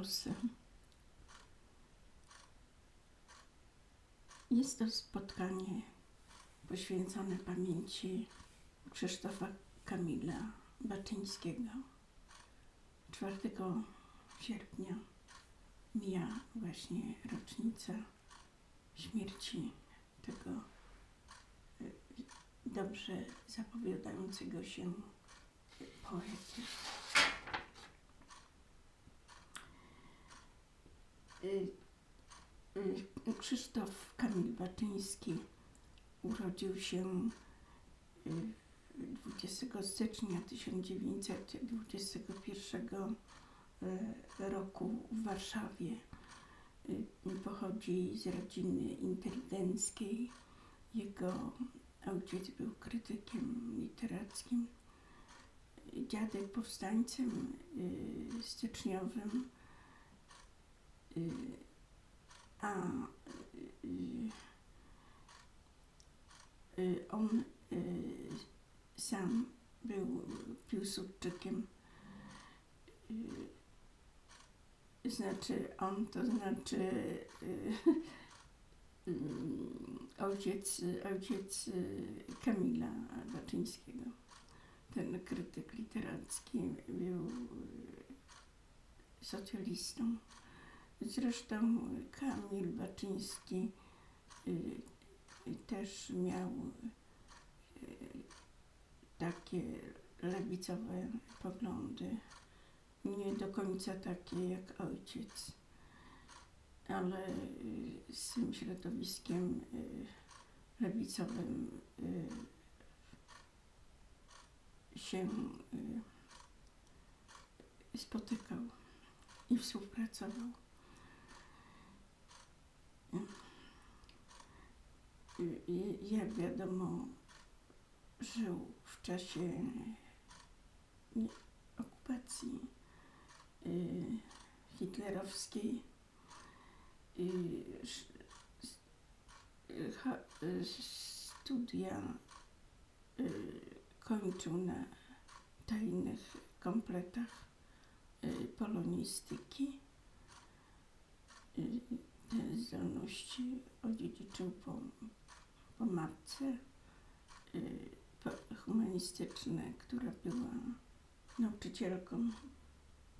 Polsce. Jest to spotkanie poświęcone pamięci Krzysztofa Kamila Baczyńskiego. 4 sierpnia mija właśnie rocznica śmierci tego y, dobrze zapowiadającego się poety. Y, y, Krzysztof Kamil Baczyński urodził się y, 20 stycznia 1921 y, roku w Warszawie. Y, Pochodzi z rodziny inteligenckiej. Jego ojciec był krytykiem literackim, dziadek powstańcem y, styczniowym, y, a y, y, on y, sam był Piłsudczykiem. Y, Znaczy on, to znaczy y, ojciec, ojciec y, Kamila Baczyńskiego. Ten krytyk literacki był y, socjalistą. Zresztą Kamil Baczyński y, y, też miał y, takie lewicowe poglądy, nie do końca takie jak ojciec, ale y, z tym środowiskiem y, lewicowym się spotykał i współpracował. Y, y, Jak wiadomo, żył w czasie okupacji y, hitlerowskiej. Y, y, studia kończył na tajnych kompletach polonistyki. Te zdolności odziedziczył po, po matce y, po- humanistyczne, która była nauczycielką,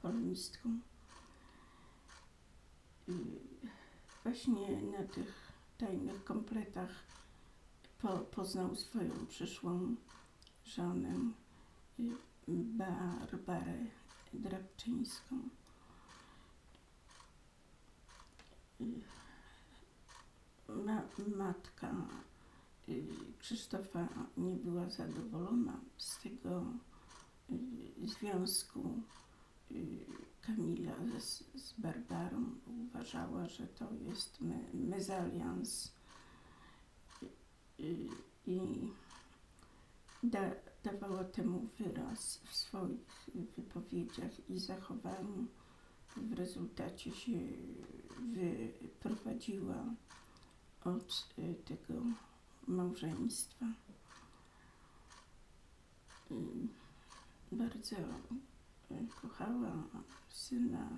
polonistką. Y, Właśnie na tych tajnych kompletach po, poznał swoją przyszłą żonę y, Barbarę Drabczyńską. Ma, matka Krzysztofa nie była zadowolona z tego y, związku y, Kamila z, z Barbarą. Uważała, że to jest me, mezalians y, i da, dawała temu wyraz w swoich wypowiedziach i zachowaniu. W rezultacie się wyprowadziła od y, tego małżeństwa. Bardzo y, kochała syna,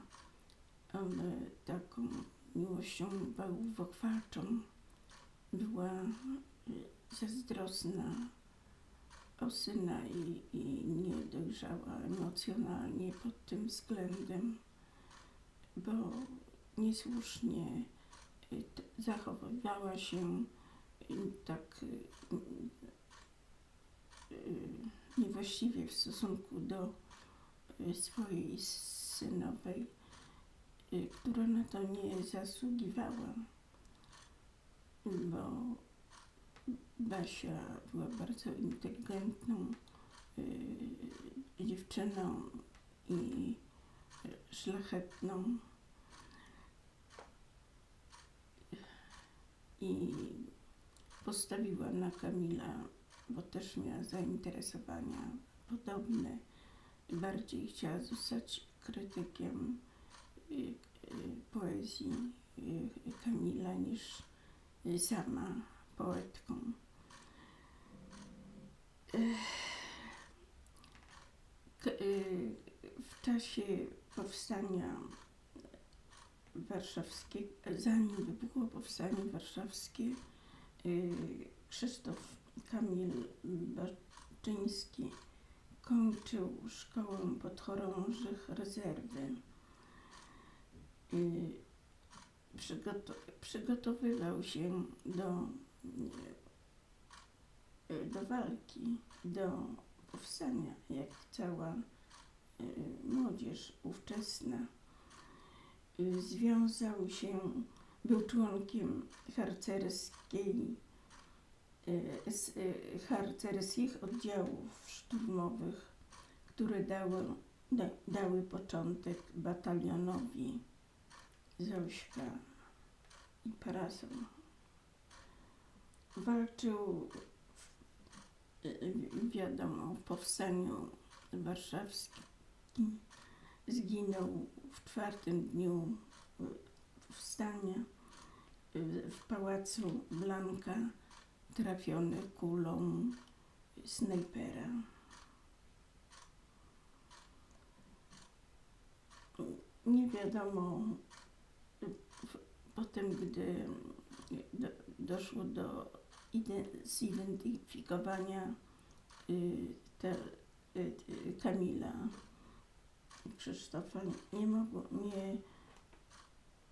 ale taką miłością bałwochwalczą była y, zazdrosna o syna i, i nie dojrzała emocjonalnie pod tym względem, bo niesłusznie t- zachowywała się tak y, y, niewłaściwie w stosunku do y, swojej synowej, która na to nie zasługiwała, bo Basia była bardzo inteligentną dziewczyną i szlachetną. I postawiła na Kamila, bo też miała zainteresowania podobne. Bardziej chciała zostać krytykiem y, y, poezji y, Kamila niż sama poetką. W czasie powstania warszawskiego, zanim wybuchło powstanie warszawskie, Krzysztof Kamil Barczyński kończył szkołę podchorążych rezerwy. Y, Przygoto- przygotowywał się do, y, do walki, do powstania, jak cała y, młodzież ówczesna. Y, Związał się, był członkiem harcerskiej, z, y, harcerskich oddziałów szturmowych, które dały, da, dały początek batalionowi Zośka i Parasol. Walczył, w, y, wiadomo, w powstaniu warszawskim. Zginął w czwartym dniu powstania y, w pałacu Blanka, trafiony kulą snajpera. Nie wiadomo, potem gdy do, doszło do ide- zidentyfikowania y, te, y, Kamila Krzysztofa, nie mogło, nie,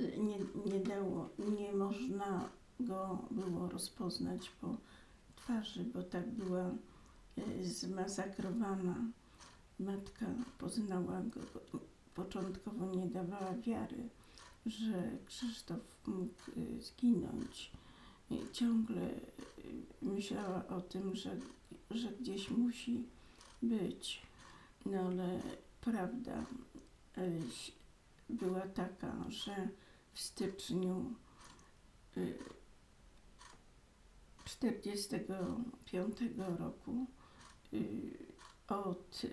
nie, nie dało, nie można go było rozpoznać po twarzy, bo tak była y, zmasakrowana. Matka poznała go, początkowo nie dawała wiary, że Krzysztof mógł y, zginąć. I ciągle myślała o tym, że, że gdzieś musi być. No ale prawda była taka, że w styczniu y, 45 roku y, od y,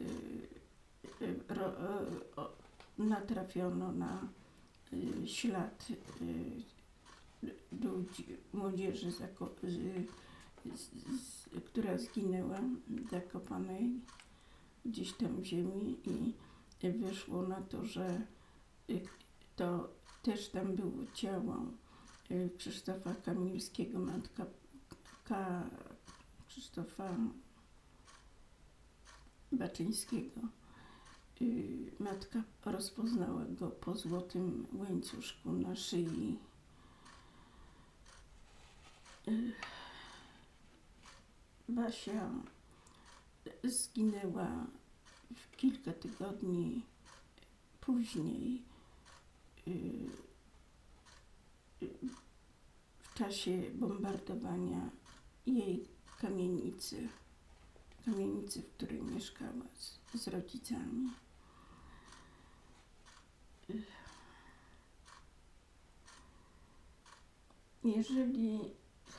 y, ro, y, natrafiono na y, ślad y, ludzi, młodzieży, która zginęła zakopanej gdzieś tam w ziemi i wyszło na to, że y, to też tam było ciało y, Krzysztofa Kamilskiego, matka K, Krzysztofa Baczyńskiego. Y, Matka rozpoznała go po złotym łańcuszku na szyi. Y, Basia zginęła kilka tygodni później. Y, y, W czasie bombardowania jej kamienicy, kamienicy, w której mieszkała z, z rodzicami. Jeżeli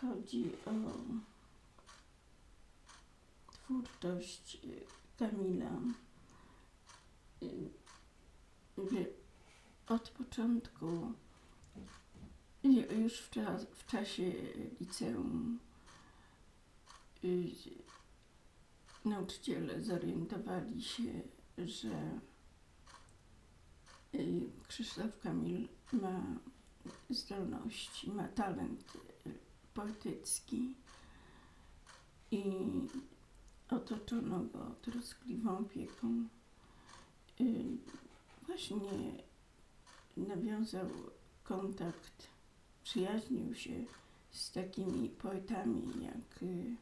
chodzi o twórczość y, Kamila, od początku, ju- już w, czas, w czasie liceum, y, nauczyciele zorientowali się, że y, Krzysztof Kamil ma zdolności, ma talent poetycki i otoczono go troskliwą opieką. Y, Właśnie nawiązał kontakt, przyjaźnił się z takimi poetami jak, y,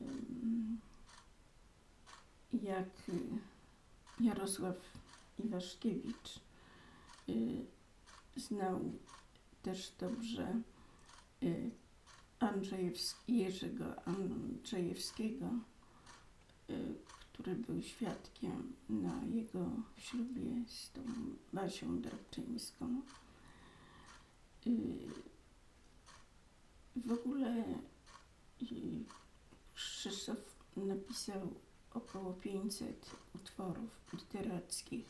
ym, jak y, Jarosław Iwaszkiewicz. Y, Znał też dobrze Andrzejewski, Jerzego Andrzejewskiego, który był świadkiem na jego ślubie z tą Basią Drabczyńską. Y, W ogóle y, Krzysztof napisał około 500 utworów literackich.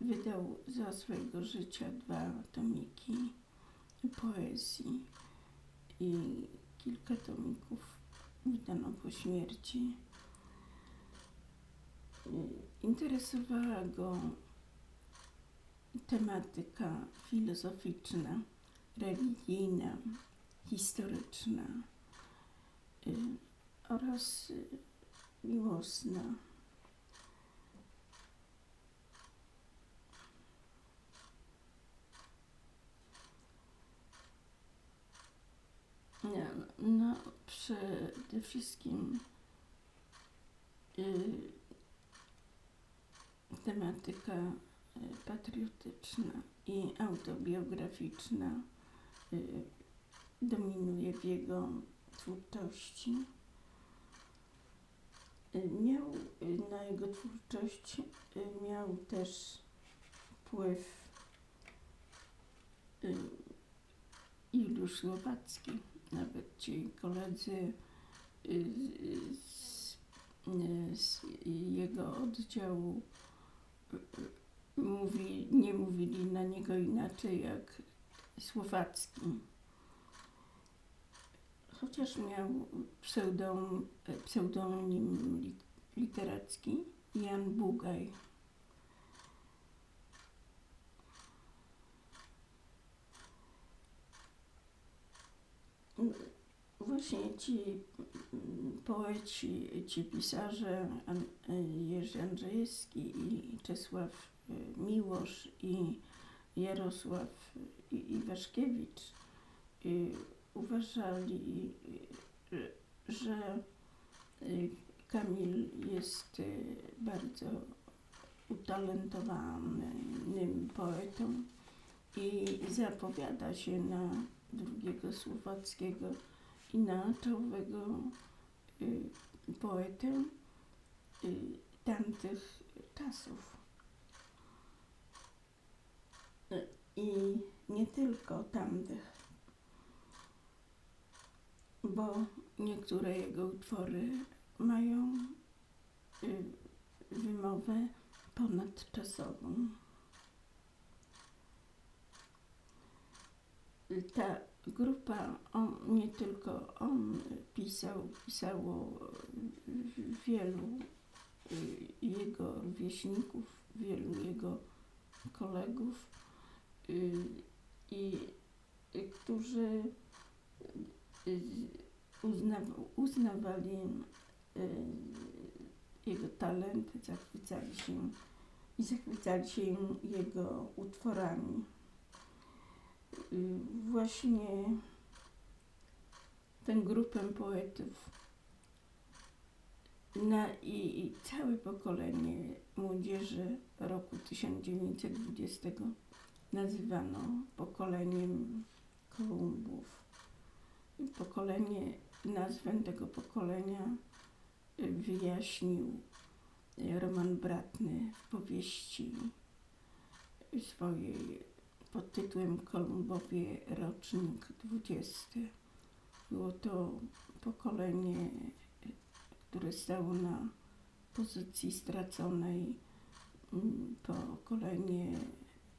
Wydał za swojego życia dwa tomiki poezji i kilka tomików wydano po śmierci. Interesowała go tematyka filozoficzna, religijna, historyczna y, oraz miłosna. Nie, no, przede wszystkim y, tematyka y, patriotyczna i autobiograficzna y, dominuje w jego twórczości. Y, Miał na jego twórczość miał też wpływ Juliusz Słowacki. Nawet ci koledzy z, y, z jego oddziału mówi, nie mówili na niego inaczej jak Słowacki. Chociaż miał pseudon, pseudonim li- literacki Jan Bugaj. Właśnie ci mm, poeci, ci pisarze Jerzy Andrzejewski i Czesław y, Miłosz i Jarosław Iwaszkiewicz y, uważali, y, że Kamil jest bardzo utalentowanym poetą i zapowiada się na drugiego Słowackiego na czołowego y, poetę y, tamtych czasów. Y, I nie tylko tamtych, bo niektóre jego utwory mają y, wymowę ponadczasową. ta grupa, on, nie tylko on pisał, pisało wielu y, jego rówieśników, wielu jego kolegów y, i y, którzy uznaw- uznawali jego talent, zachwycali się i zachwycali się jego utworami. Y, właśnie tę grupę poetów na, i, i całe pokolenie młodzieży roku 1920 nazywano pokoleniem Kolumbów. Pokolenie, nazwę tego pokolenia y, wyjaśnił y, Roman Bratny w powieści swojej pod tytułem Kolumbowie rocznik 20. Było to pokolenie, które stało na pozycji straconej, mm, pokolenie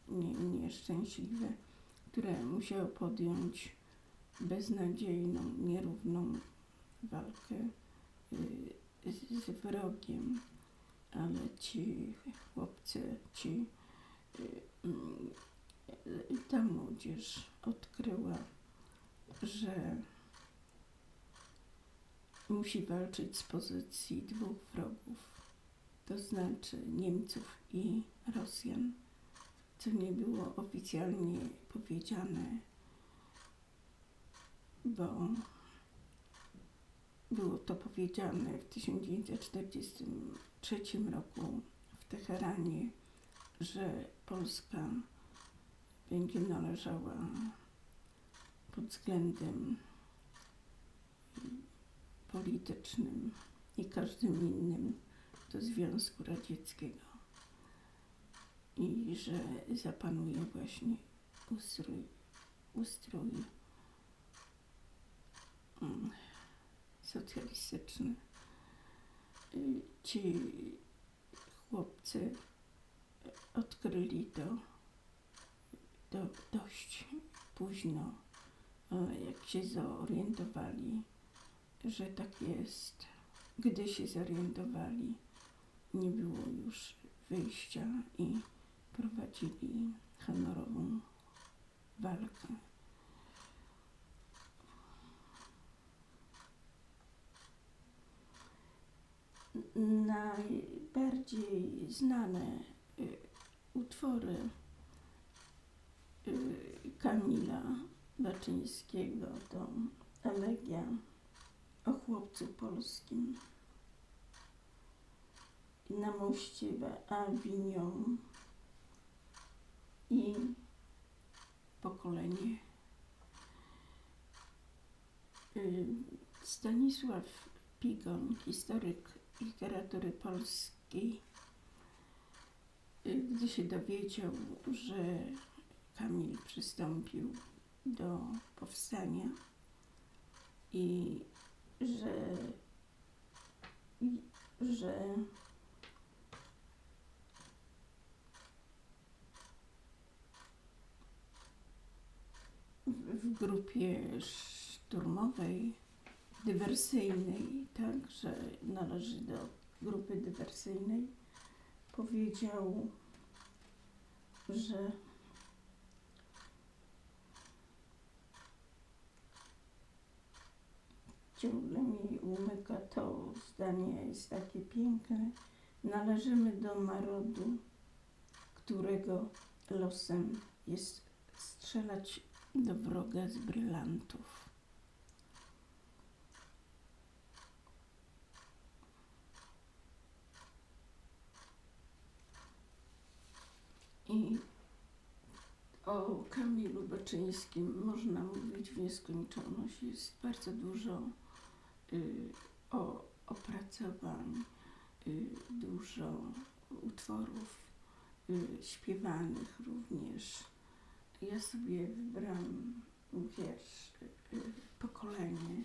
nie, nieszczęśliwe, które musiało podjąć beznadziejną, nierówną walkę y, z, wrogiem, ale ci chłopcy, ci y, mm, ta młodzież odkryła, że musi walczyć z pozycji dwóch wrogów, to znaczy Niemców i Rosjan, co nie było oficjalnie powiedziane, bo było to powiedziane w 1943 roku w Teheranie, że Polska będzie należała pod względem politycznym i każdym innym do Związku Radzieckiego i że zapanuje właśnie ustrój, ustrój mm, socjalistyczny. Ci chłopcy odkryli to do, dość późno, ale jak się zorientowali, że tak jest, gdy się zorientowali, nie było już wyjścia i prowadzili honorową walkę. Najbardziej znane y, utwory Kamila Baczyńskiego to elegia o chłopcu polskim na moście w Avignon i pokolenie. Y, Stanisław Pigon, historyk literatury polskiej, y, gdy się dowiedział, że Kamil przystąpił do powstania i że, że w, grupie szturmowej, dywersyjnej, tak, że należy do grupy dywersyjnej, powiedział, że ciągle mi umyka to zdanie, jest takie piękne. Należymy do narodu, którego losem jest strzelać do wroga z brylantów. I o Kamilu Baczyńskim można mówić w nieskończoność. Jest bardzo dużo o, opracowań, y, dużo utworów y, śpiewanych również. Ja sobie wybrałam wiersz y, Pokolenie.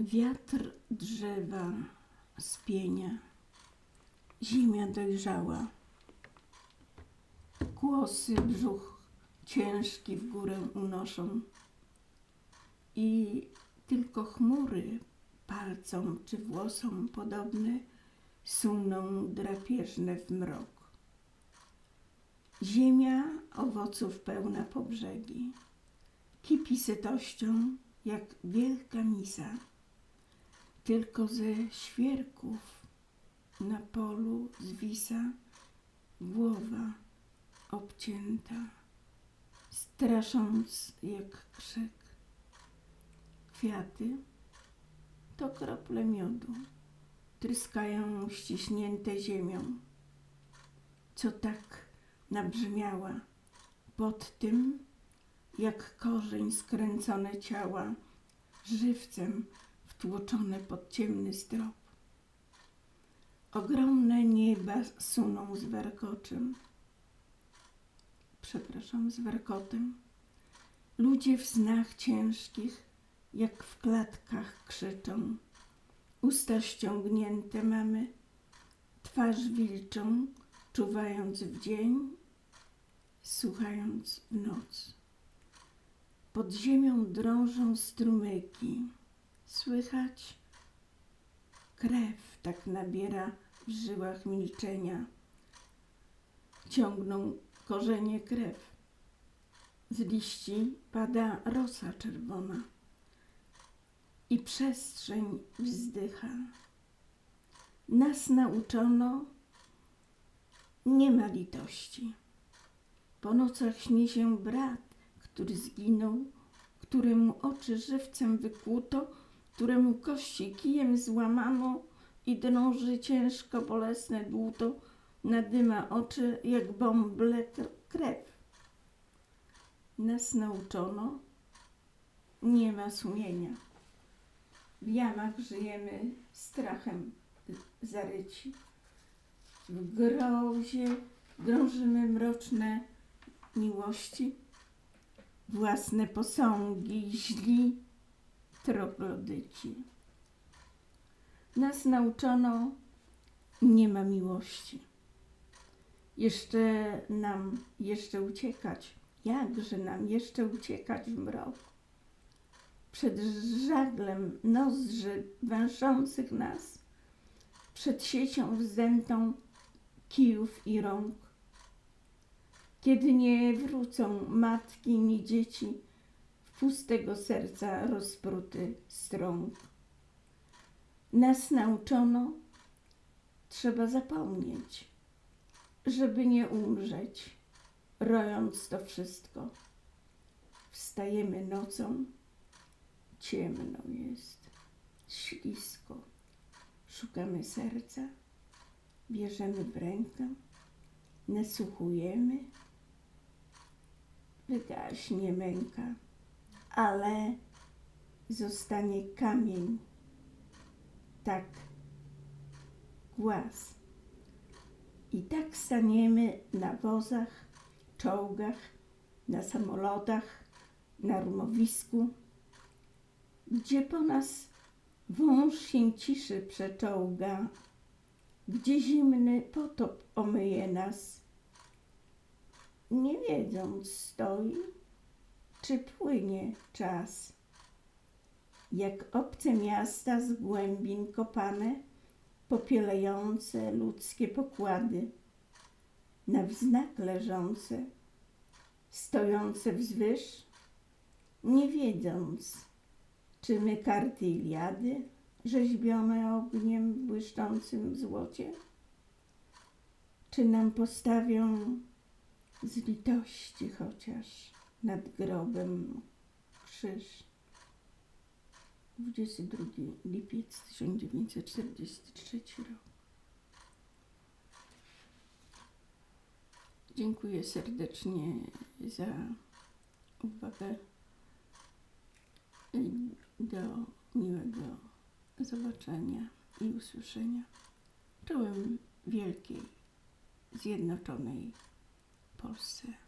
Wiatr drzewa spienia, ziemia dojrzała. Kłosy brzuch ciężki w górę unoszą. I tylko chmury palcom czy włosom podobne suną drapieżne w mrok. Ziemia owoców pełna po brzegi, kipi sytością jak wielka misa, tylko ze świerków na polu zwisa głowa obcięta, strasząc jak krzyk. Kwiaty to krople miodu tryskają ściśnięte ziemią, co tak nabrzmiała pod tym, jak korzeń skręcone ciała, żywcem wtłoczone pod ciemny strop. Ogromne nieba suną z warkoczem, przepraszam, z warkotem. Ludzie w snach ciężkich, jak w klatkach krzyczą. Usta ściągnięte mamy, twarz wilczą, czuwając w dzień, słuchając w noc. Pod ziemią drążą strumyki, słychać krew tak nabiera w żyłach milczenia. Ciągną korzenie krew. Z liści pada rosa czerwona i przestrzeń wzdycha. Nas nauczono, nie ma litości. Po nocach śni się brat, który zginął, któremu oczy żywcem wykłuto, któremu kości kijem złamano i drąży ciężko bolesne dłuto, nadyma oczy jak bąble krew. Nas nauczono, nie ma sumienia. W jamach żyjemy strachem zaryci. W grozie drążymy mroczne miłości, własne posągi źli troglodyci. Nas nauczono, nie ma miłości. Jeszcze nam jeszcze uciekać, jakże nam jeszcze uciekać w mrok. Przed żaglem nozdrzy węszących nas, przed siecią wzdętą kijów i rąk. Kiedy nie wrócą matki ni dzieci w pustego serca rozpruty strąg. Nas nauczono, trzeba zapomnieć, żeby nie umrzeć, rojąc to wszystko. Wstajemy nocą, ciemno jest, ślisko. Szukamy serca, bierzemy w rękę, nasłuchujemy, wygaśnie męka, ale zostanie kamień, tak głaz. I tak staniemy na wozach, czołgach, na samolotach, na rumowisku, gdzie po nas wąż się ciszy przeczołga, gdzie zimny potop omyje nas. Nie wiedząc stoi, czy płynie czas. Jak obce miasta z głębin kopane, popielające ludzkie pokłady, na wznak leżące, stojące wzwyż, nie wiedząc, czy my karty Iliady rzeźbione ogniem w błyszczącym złocie? Czy nam postawią z litości chociaż nad grobem krzyż? 22 lipiec 1943 rok. Dziękuję serdecznie za uwagę do miłego zobaczenia i usłyszenia. Czołem wielkiej, zjednoczonej Polsce.